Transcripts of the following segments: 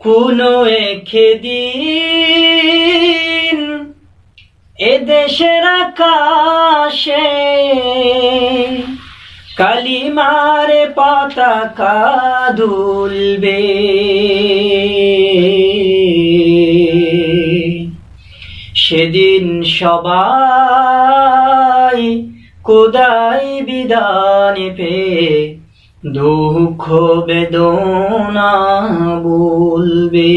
কোনো একদিন এদেশের আকাশে কালিমার পতাকা দুলবে। সেদিন সবাই কোদাই বিদান পে দুঃখ বেদনা বলবে।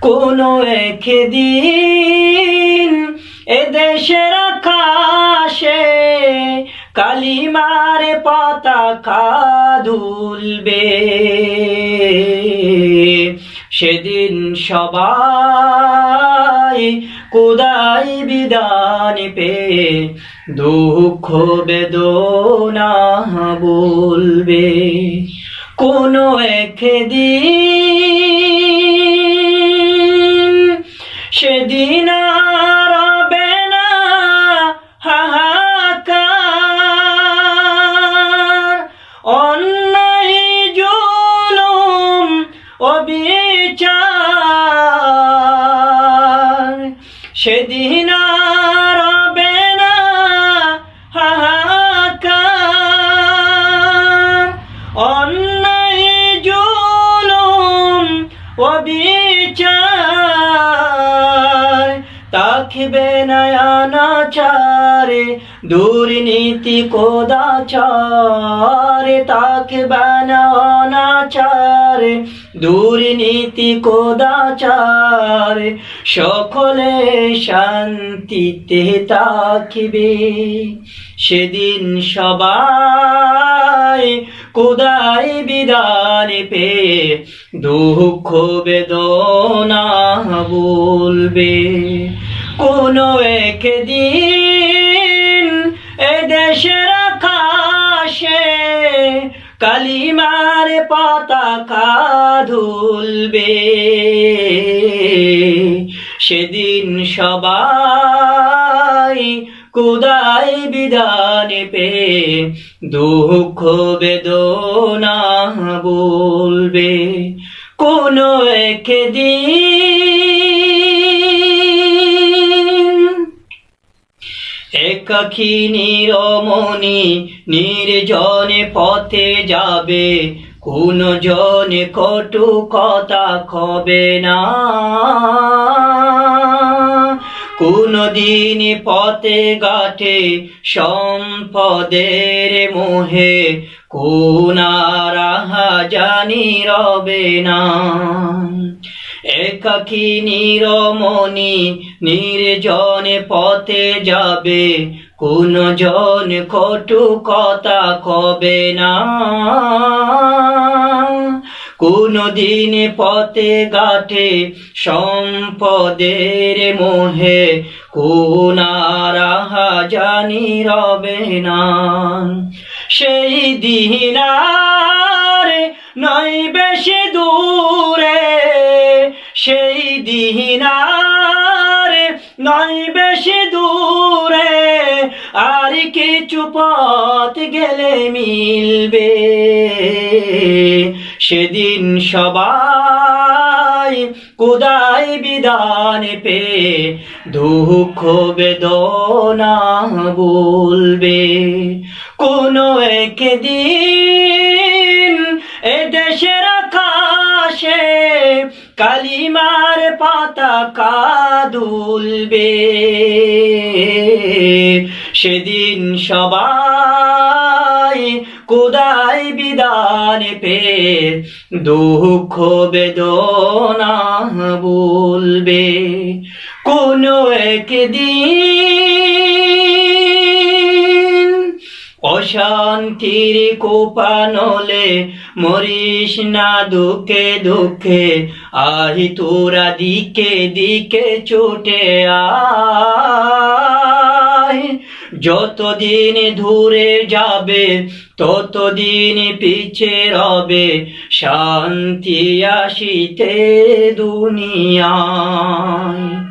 কোনো একদিন এদেশের আকাশে কালিমার পতাকা দুলবে। সেদিন সবাই কোদাই বিদান পে দুঃখ বেদনা বলবে কোনো একদিন সেদিন আর রবে না হাহাকার। অন্যায় জুলুম অবিচার সেদিন নয়ানাচারে দুর্নীতি কোদাচারে, তাকে তাকবে নয়ানাচারে দুর্নীতি কোদাচারে, সকলে শান্তিতে তাকিবে সেদিন সবাই কোদাই বিদান পে দুঃখ বেদনা বলবে। কোনো একদিন এদেশের আকাশে কালিমার পতাকা ধুলবে। সেদিন সবাই কুদাই বিধান পে দুঃখ বেদনা বলবে। কোনো একদিন একাকি নিরমণি নির্জনে পথে যাবে কোন জনে কটু কথা কবে না? কোন দিন পথে গাঠে সম্পদের মোহে কোন রাহা জানি রবে না। একাকি নিরমণি নির্জনে পথে যাবে কোন জন কটু কথা কবে না? কোন দিন পথে গাঠে সম্পদের মোহে কোন রাহা জানি রবে না। সেই দিন আর নয় বেশি দূরে, সেই দিন আর নয় বেশি কিছু পথ গেলে মিলবে। সেদিন সবাই কুদাই বিধান পে দুঃখ বেদনা বলবে। কোনো একদিন এ দেশের আকাশে কালিমার পাতাকা দুলবে। সেদিন সবাই কোদাই বিদান পে দুঃখ বেদনা বলবে। কোনো একদিন অশান্তির কোপানলে মরিস না দুঃখে দুঃখে, আহি তোরা দিকে দিকে চোটে আয়। যতদিন দূরে যাবে ততদিন পিছে রবে, শান্তি আসিতে দুনিয়ায়।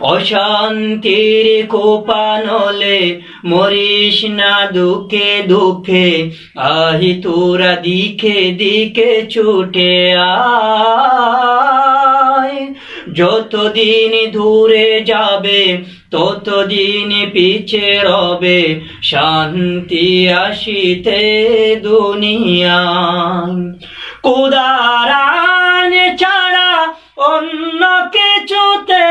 অশান্তির কোপানলে মরিস না দুঃখে দুঃখে, আহি তোরা দিকে দিকে ছুটে আয়। যতদিন দূরে যাবে ততদিন পিছে রবে শান্তি আসিতে দুনিয়া। কুদারান ছাড়া অন্য কিছুতে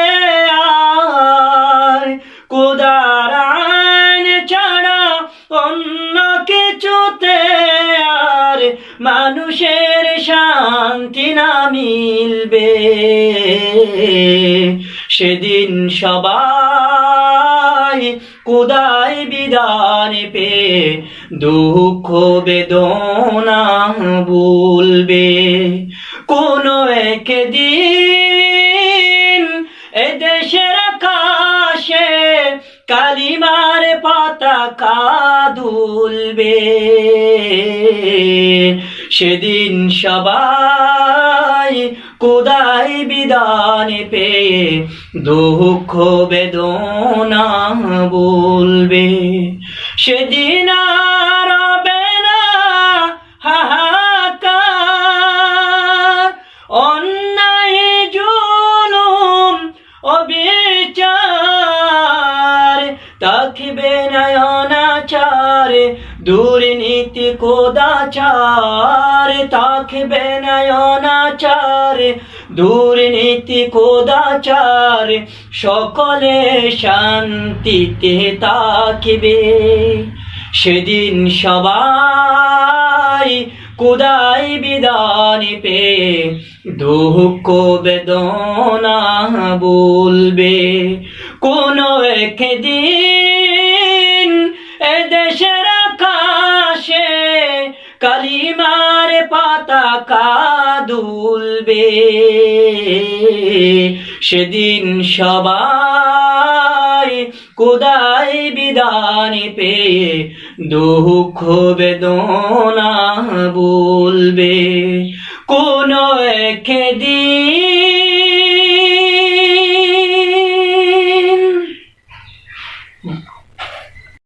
কুদারান ছাড়া অন্য কিছুতে আর। মানুষের শান্তি না মিলবে। সেদিন সবাই কুদায় বিদান পে দুঃখ বেদনা বলবে কোনো একদিন এদেশের আকাশে কালিমার পাতাকা দুলবে। সেদিন সবাই কোদাই বিদান পেয়ে দুঃখ বেদনা বলবে। সেদিন আর না হাহাকার। অন্যায় জুলুম, অবিচার। থাকবে নয়নাচার দুর্নীতি কোদাচার। থাকবে দুর্নীতি সকলে শান্তিতে তাকিবে। সেদিন সবাই কুদাই বিদান পে দুঃখ বেদনা বলবে। কোন একদিন কালিমার পাতা দুলবে সেদিন সবাই কোদাই বিদান পেয়ে দুঃখ বেদনা বলবে। কোন একদিন